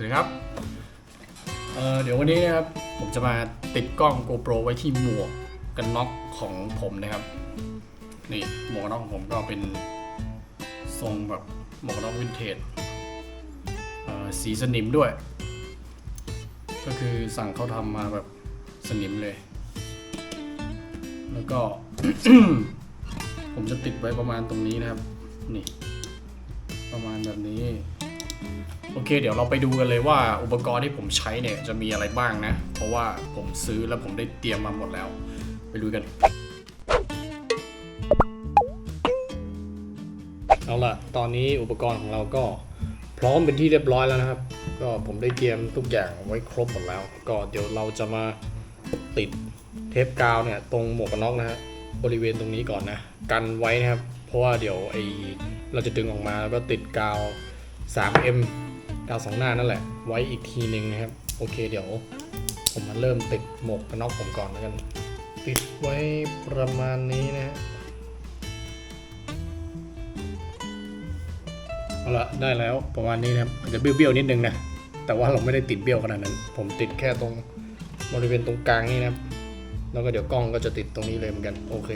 วัสดีครับเอ่อเดี๋ยววันนี้นะครับผมจะมาติดกล้อง GoPro ไว้ที่หมวกกันน็อกของผมนะครับ นี่หมวกกันน็อกของผมก็เป็นทรงแบบหมวกกันน็อกวินเทจสีสนิมด้วย ก็คือสั่งเขาทำมาแบบสนิมเลย แล้วก็ ผมจะติดไว้ประมาณตรงนี้นะครับ นี่ ประมาณแบบนี้ โอเค เดี๋ยวเราไปดูกันเลยว่าอุปกรณ์ที่ผมใช้เนี่ยจะมีอะไรบ้างนะ เพราะว่าผมซื้อแล้วผมได้เตรียมมาหมดแล้ว ไปดูกัน เอาล่ะ ตอนนี้อุปกรณ์ของเราก็พร้อมเป็นที่เรียบร้อยแล้วนะครับ ก็ผมได้เตรียมทุกอย่างไว้ครบหมดแล้ว ก็เดี๋ยวเราจะมาติดเทปกาวเนี่ยตรงหมวกกันน็อกนะฮะบริเวณตรงนี้ก่อนนะ กันไว้นะครับ เพราะว่าเดี๋ยวไอเราจะดึงออกมาแล้วก็ติดกาว 3M กาวสองหน้านั่นแหละ ไว้อีกทีหนึ่งนะครับ โอเคเดี๋ยว ผมมาเริ่มติดหมวกกันน็อกผมก่อนแล้วกัน ติดไว้ประมาณนี้นะฮะเอาละได้แล้วประมาณนี้นะครับอาจจะเบี้ยวๆนิดนึงนะ แต่ว่าเราไม่ได้ติดเบี้ยวขนาดนั้น ผมติดแค่ตรงบริเวณตรงกลางนี่นะครับ แล้วก็เดี๋ยวกล้องก็จะติดตรงนี้เลยเหมือนกัน โอเค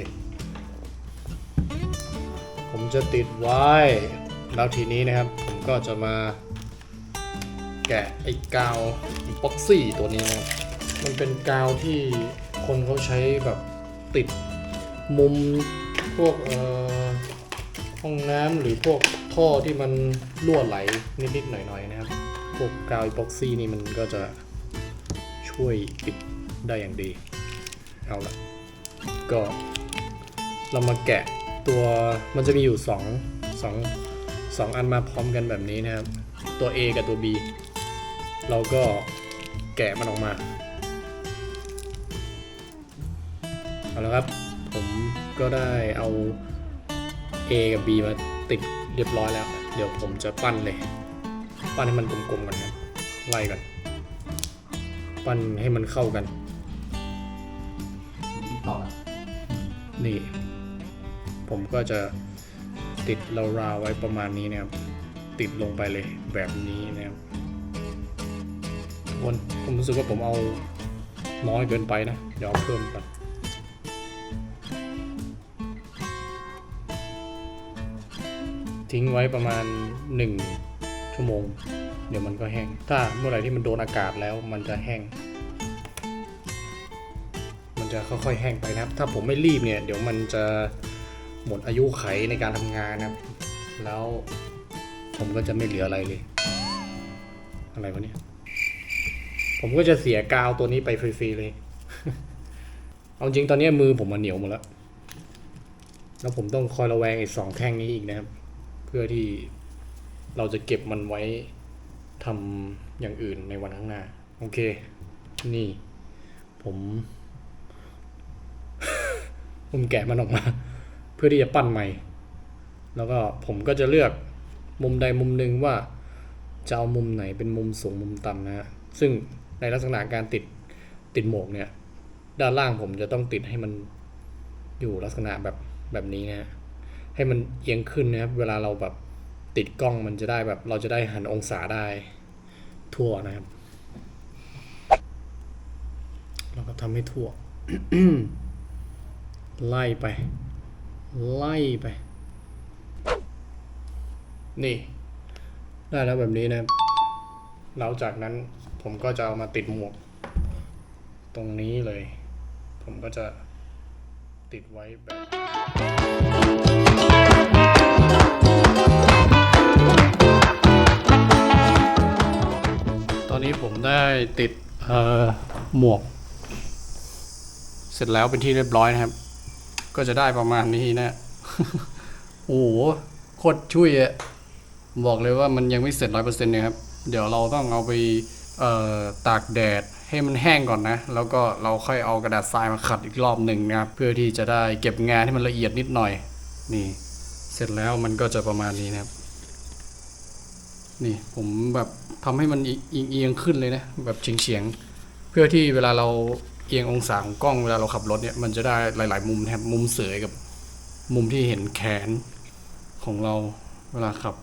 ผมจะติดไว้ แล้วทีนี้นะครับผมก็จะมาแกะไอ้กาวบ็อกซี่ตัวนี้นะมันเป็นกาวที่คนเขาใช้แบบติดมุมพวกเอ่อห้องน้ำหรือพวกท่อที่มันรั่วไหลนิดๆหน่อยๆนะครับ พวกกาวบ็อกซี่นี่มันก็จะช่วยปิดได้อย่างดี เอาละก็เรามาแกะตัวมันจะมีอยู่สอง สองสองอันมาพร้อมกันแบบนี้นะครับ ตัว A กับตัว B เราก็แกะมันออกมา เอาละครับ ผมก็ได้เอา A กับ B มาติดเรียบร้อยแล้ว เดี๋ยวผมจะปั้นเลย ปั้นให้มันกลมๆกันครับไล่กัน ปั้นให้มันเข้ากันต่อนี่ ผมก็จะ ติดราวๆไว้ประมาณนี้นะครับ ติดลงไปเลยแบบนี้นะครับวนผมรู้สึกว่าผมเอาน้อยเกินไปนะ เดี๋ยวเอาเพิ่มก่อนทิ้งไว้ประมาณ 1 ชั่วโมง เดี๋ยวมันก็แห้ง ถ้าเมื่อไหร่ที่มันโดนอากาศแล้วมันจะแห้ง มันจะค่อยๆแห้งไปนะครับ ถ้าผมไม่รีบเนี่ย เดี๋ยวมันจะ หมดอายุไขในการทำงานนะครับ แล้วผมก็จะไม่เหลืออะไรเลย อะไรวะเนี่ย ผมก็จะเสียกาวตัวนี้ไปฟรีๆเลย เอาจริงตอนนี้มือผมมันเหนียวหมดแล้ว แล้วผมต้องคอยระแวงไอ้สองแท่งนี้อีกนะครับ เพื่อที่เราจะเก็บมันไว้ทำอย่างอื่นในวันข้างหน้า โอเค นี่ ผม ผมแกะมันออกมา พื่อที่จะปั้นใหม่ แล้วก็ผมก็จะเลือกมุมใดมุมหนึ่งว่าจะเอามุมไหนเป็นมุมสูงมุมต่ำนะฮะซึ่งในลักษณะการติดติดหมวกเนี่ย ด้านล่างผมจะต้องติดให้มันอยู่ลักษณะแบบแบบนี้นะฮะให้มันเอียงขึ้นนะครับเวลาเราแบบติดกล้องมันจะได้แบบ เราจะได้หันองศาได้ทั่วนะครับเราก็ทำให้ทั่ว ไล่ไป ไล่ไป นี่ ได้แล้วแบบนี้นะครับแล้วจากนั้นผมก็จะเอามาติดหมวก ตรงนี้เลย ผมก็จะติดไว้แบบตอนนี้ผมได้ติดหมวก เสร็จแล้วเป็นที่เรียบร้อยนะครับ ก็จะได้ประมาณนี้นะ โอ้โหโคตรช่วยอะบอกเลยว่ามันยังไม่เสร็จร้อยเปอร์เซ็นต์นะครับ เดี๋ยวเราต้องเอาไปเอ่อตากแดดให้มันแห้งก่อนนะ แล้วก็เราค่อยเอากระดาษทรายมาขัดอีกรอบหนึ่งนะครับ เพื่อที่จะได้เก็บงานให้มันละเอียดนิดหน่อย นี่ เสร็จแล้วมันก็จะประมาณนี้นะครับ นี่ผมแบบทำให้มันเอียงๆขึ้นเลยนะ แบบเฉียงๆ เพื่อที่เวลาเรา อียงองศาของกล้องเวลาเราขับรถเนี่ยมันจะได้หลาย ๆ มุมนะครับมุมเสยกับมุมที่เห็นแขนของเราเวลาขับ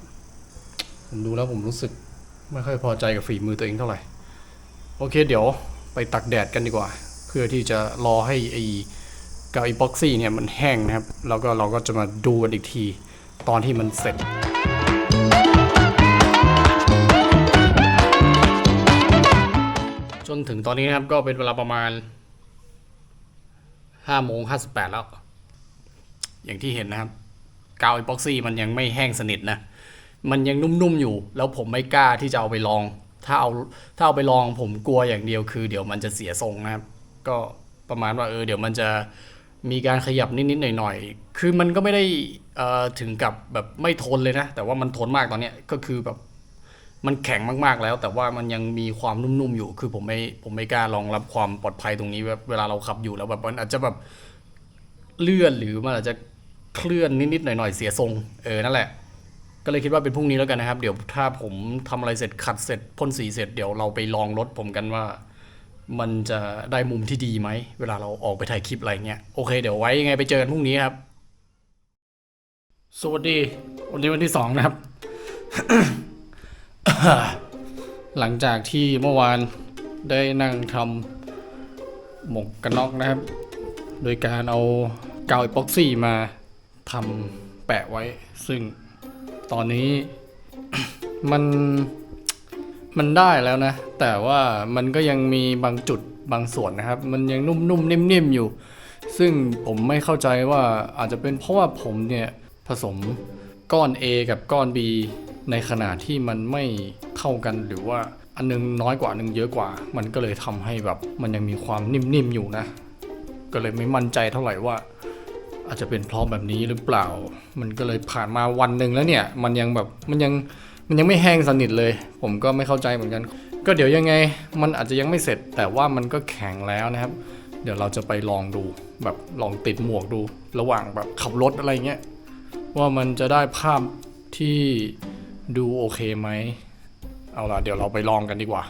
ผมดูแล้วผมรู้สึกไม่ค่อยพอใจกับฝีมือตัวเองเท่าไหร่ โอเคเดี๋ยวไปตักแดดกันดีกว่า เพื่อที่จะรอให้ไอ้กาวอีพ็อกซี่เนี่ยมันแห้งนะครับ แล้วก็เราก็จะมาดูกันอีกทีตอนที่มันเสร็จจนถึงตอนนี้นะครับก็เป็นเวลาประมาณ ห้าโมงห้าสิบแปดแล้ว อย่างที่เห็นนะครับกาวอีพ็อกซี่มันยังไม่แห้งสนิทนะ มันยังนุ่มๆอยู่ แล้วผมไม่กล้าที่จะเอาไปลอง ถ้าเอาถ้าเอาไปลองผมกลัวอย่างเดียวคือ เดี๋ยวมันจะเสียทรงนะครับ ก็ประมาณว่าเออเดี๋ยวมันจะมีการขยับนิดๆหน่อยๆ คือมันก็ไม่ได้เอ่อถึงกับแบบไม่ทนเลยนะ แต่ว่ามันทนมากตอนเนี้ยก็คือแบบ มันแข็งมากๆแล้ว แต่ว่ามันยังมีความนุ่มๆอยู่ คือผมไม่ผมไม่กล้ารองรับความปลอดภัยตรงนี้แบบเวลาเราขับอยู่แล้วแบบมันอาจจะแบบเลื่อนหรือมันอาจจะเคลื่อนนิดๆหน่อยๆเสียทรงเออนั่นแหละ ก็เลยคิดว่าเป็นพรุ่งนี้แล้วกันนะครับ เดี๋ยวถ้าผมทำอะไรเสร็จขัดเสร็จพ่นสีเสร็จเดี๋ยวเราไปลองรถผมกันว่า มันจะได้มุมที่ดีไหมเวลาเราออกไปถ่ายคลิปอะไรเงี้ยโอเคเดี๋ยวไว้ยังไงไปเจอกันพรุ่งนี้ครับสวัสดีวันนี้วันที่สองนะครับ หลังจากที่เมื่อวานได้นั่งทำหมวกกันน็อกนะครับ โดยการเอากาวอีพ็อกซี่มาทำแปะไว้ ซึ่งตอนนี้มันมันได้แล้วนะ แต่ว่ามันก็ยังมีบางจุดบางส่วนนะครับ มันยังนุ่มๆนิ่มๆอยู่ ซึ่งผมไม่เข้าใจว่าอาจจะเป็นเพราะว่าผมเนี่ยผสมก้อน A กับก้อน B ในขนาดที่มันไม่เท่ากันหรือว่าอันนึงน้อยกว่าอันนึงเยอะกว่า มันก็เลยทำให้แบบมันยังมีความนิ่มๆอยู่นะ ก็เลยไม่มั่นใจเท่าไหร่ว่า อาจจะเป็นเพราะแบบนี้หรือเปล่า มันก็เลยผ่านมาวันหนึ่งแล้วเนี่ย มันยังแบบมันยังมันยังไม่แห้งสนิทเลย ผมก็ไม่เข้าใจเหมือนกัน ก็เดี๋ยวยังไง มันอาจจะยังไม่เสร็จ แต่ว่ามันก็แข็งแล้วนะครับ เดี๋ยวเราจะไปลองดูแบบลองติดหมวกดู ระหว่างแบบขับรถอะไรเงี้ยว่ามันจะได้ภาพที่ ดูโอเคไหม เอาล่ะ เดี๋ยวเราไปลองกันดีกว่า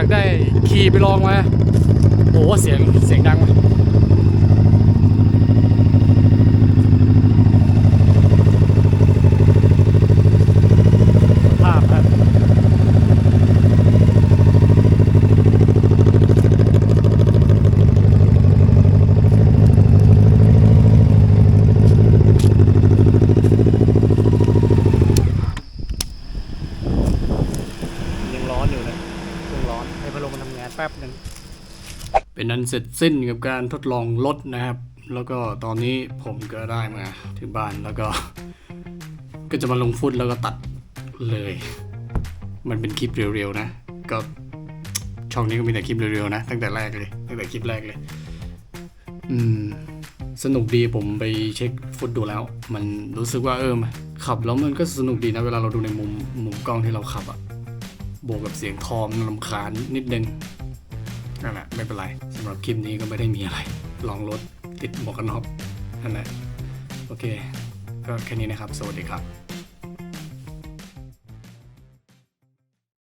ากได้ขี่ไปลองมาโอ้โหเสียงเสียงดังว่ะภาพครับยังร้อนอยู่นะยังร้อนให้พัดลมมันทำงานแป๊บหนึ่ง เป็นนั้นเสร็จสิ้นกับการทดลองรถนะครับ แล้วก็ตอนนี้ผมก็ได้มาถึงบ้านแล้วก็ ก็จะมาลงฟุตแล้วก็ตัดเลย มันเป็นคลิปเร็วๆนะ ก็ช่องนี้ก็มีแต่คลิปเร็วๆนะ ตั้งแต่แรกเลย ตั้งแต่คลิปแรกเลย อืม สนุกดีผมไปเช็คฟุตดูแล้ว มันรู้สึกว่าเออขับแล้วมันก็สนุกดีนะเวลาเราดูในมุมมุมกล้องที่เราขับอะบวกกับเสียงทอมลำคาญนิดนึง นั่นแหละไม่เป็นไรสำหรับคลิปนี้ก็ไม่ได้มีอะไร ลองรถติดหมวกกันน็อกนั่นแหละโอเค ก็แค่นี้นะครับ สวัสดีครับ